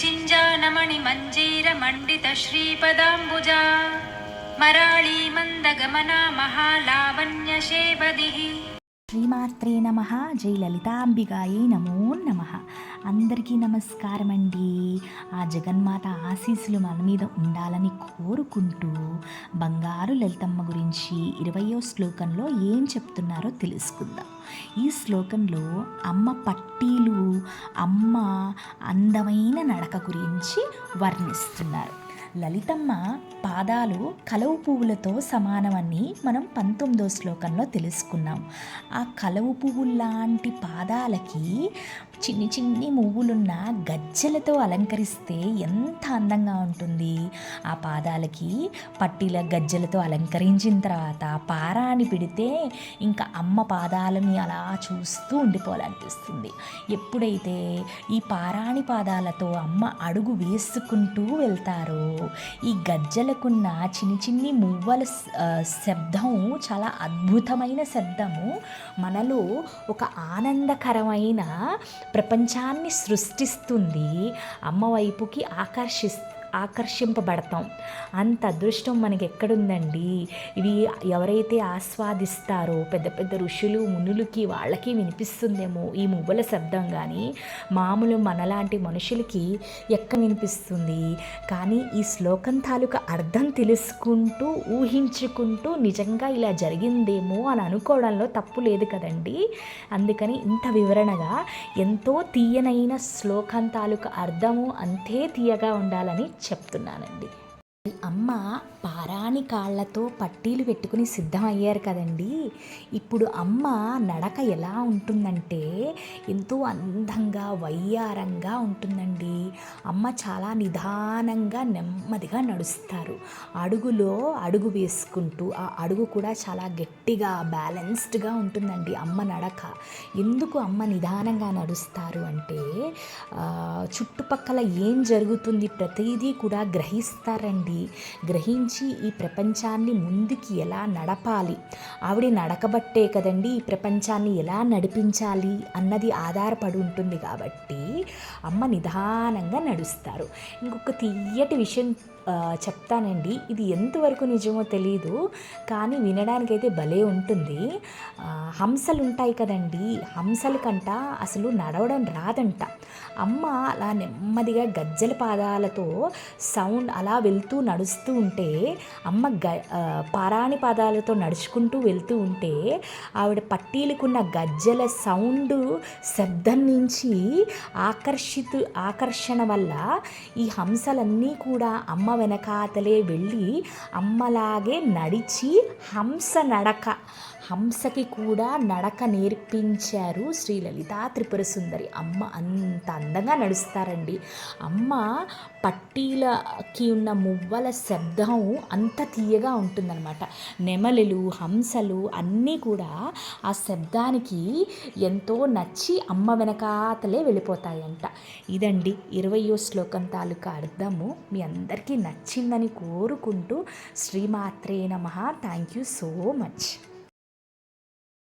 शिञ्जानमणिमञ्जीरमण्डितश्रीपदाम्बुजा मराळी मन्दगमना महालावण्यशेबदिः శ్రీమాత్రే నమ. జై లలితాంబికాయే నమో నమ. అందరికీ నమస్కారం అండి ఆ జగన్మాత ఆశీస్సులు మన మీద ఉండాలని కోరుకుంటూ బంగారు లలితమ్మ గురించి ఇరవయో శ్లోకంలో ఏం చెప్తున్నారో తెలుసుకుందాం. ఈ శ్లోకంలో అమ్మ పట్టీలు అమ్మ అందమైన నడక గురించి వర్ణిస్తున్నారు. లలితమ్మ పాదాలు కలవు పువ్వులతో సమానమని మనం పంతొమ్మిదో శ్లోకంలో తెలుసుకున్నాం. ఆ కలవు పువ్వుల్లాంటి పాదాలకి చిన్ని చిన్ని మువ్వులున్న గజ్జెలతో అలంకరిస్తే ఎంత అందంగా ఉంటుంది. ఆ పాదాలకి పట్టీల గజ్జెలతో అలంకరించిన తర్వాత పారాని పెడితే ఇంకా అమ్మ పాదాలని అలా చూస్తూ ఉండిపోవాలనిపిస్తుంది. ఎప్పుడైతే ఈ పారాణి పాదాలతో అమ్మ అడుగు వేసుకుంటూ వెళ్తారో ఈ గజ్జలకున్న చిన్ని చిన్ని మువ్వల శబ్దం చాలా అద్భుతమైన శబ్దము మనలో ఒక ఆనందకరమైన ప్రపంచాన్ని సృష్టిస్తుంది అమ్మ వైపుకి ఆకర్షింపబడతాం. అంత అదృష్టం మనకి ఎక్కడుందండి ఇవి ఎవరైతే ఆస్వాదిస్తారో పెద్ద పెద్ద ఋషులు మునులకి వాళ్ళకి వినిపిస్తుందేమో ఈ మువ్వల శబ్దం కానీ మామూలు మనలాంటి మనుషులకి ఎక్కడ వినిపిస్తుంది? కానీ ఈ శ్లోకం తాలూకా అర్థం తెలుసుకుంటూ ఊహించుకుంటూ నిజంగా ఇలా జరిగిందేమో అని అనుకోవడంలో తప్పు లేదు కదండి? అందుకని ఇంత వివరణగా ఎంతో తీయనైన శ్లోకం తాలూకా అర్థము అంతే తీయగా ఉండాలని చెప్తున్నానండి. అమ్మ పారాని కాళ్ళతో పట్టీలు పెట్టుకుని సిద్ధం అయ్యారు కదండి. ఇప్పుడు అమ్మ నడక ఎలా ఉంటుందంటే ఎంతో అందంగా వయ్యారంగా ఉంటుందండి. అమ్మ చాలా నిదానంగా నెమ్మదిగా నడుస్తారు. అడుగులో అడుగు వేసుకుంటూ ఆ అడుగు కూడా చాలా గట్టిగా బ్యాలెన్స్డ్గా ఉంటుందండి అమ్మ నడక. ఎందుకు అమ్మ నిదానంగా నడుస్తారు అంటే చుట్టుపక్కల ఏం జరుగుతుంది ప్రతిదీ కూడా గ్రహిస్తారండి. గ్రహించి ఈ ప్రపంచాన్ని ముందుకి ఎలా నడపాలి? ఆవిడ నడకబట్టే కదండి ఈ ప్రపంచాన్ని ఎలా నడిపించాలి అన్నది ఆధారపడి ఉంటుంది కాబట్టి అమ్మ నిదానంగా నడుస్తారు. ఇంకొక తీయటి విషయం చెప్తానండి. ఇది ఎంతవరకు నిజమో తెలియదు కానీ వినడానికైతే భలే ఉంటుంది. హంసలు ఉంటాయి కదండి. హంసల కంట అసలు నడవడం రాదంట. అమ్మ అలా నెమ్మదిగా గజ్జల పాదాలతో సౌండ్ అలా వెళ్తూ నడుస్తూ ఉంటే అమ్మ గ పారాణి పాదాలతో నడుచుకుంటూ వెళ్తూ ఉంటే ఆవిడ పట్టీలకున్న గజ్జల సౌండ్ శబ్దం నుంచి ఆకర్షితు ఆకర్షణ వల్ల ఈ హంసలన్నీ కూడా అమ్మ అమ్మ వెనకాతలే వెళ్ళి అమ్మలాగే నడిచి హంస నడక హంసకి కూడా నడక నేర్పించారు శ్రీ లలితా త్రిపుర సుందరి. అమ్మ అంత అందంగా నడుస్తారండి. అమ్మ పట్టీలకి ఉన్న మువ్వల శబ్దం అంత తీయగా ఉంటుందన్నమాట. నెమలులు హంసలు అన్నీ కూడా ఆ శబ్దానికి ఎంతో నచ్చి అమ్మ వెనకాతలే వెళ్ళిపోతాయంట. ఇదండి ఇరవయో శ్లోకం తాలూకా అర్థము. మీ అందరికీ నచ్చిందని కోరుకుంటూ శ్రీమాత్రే నమ. Thank you so much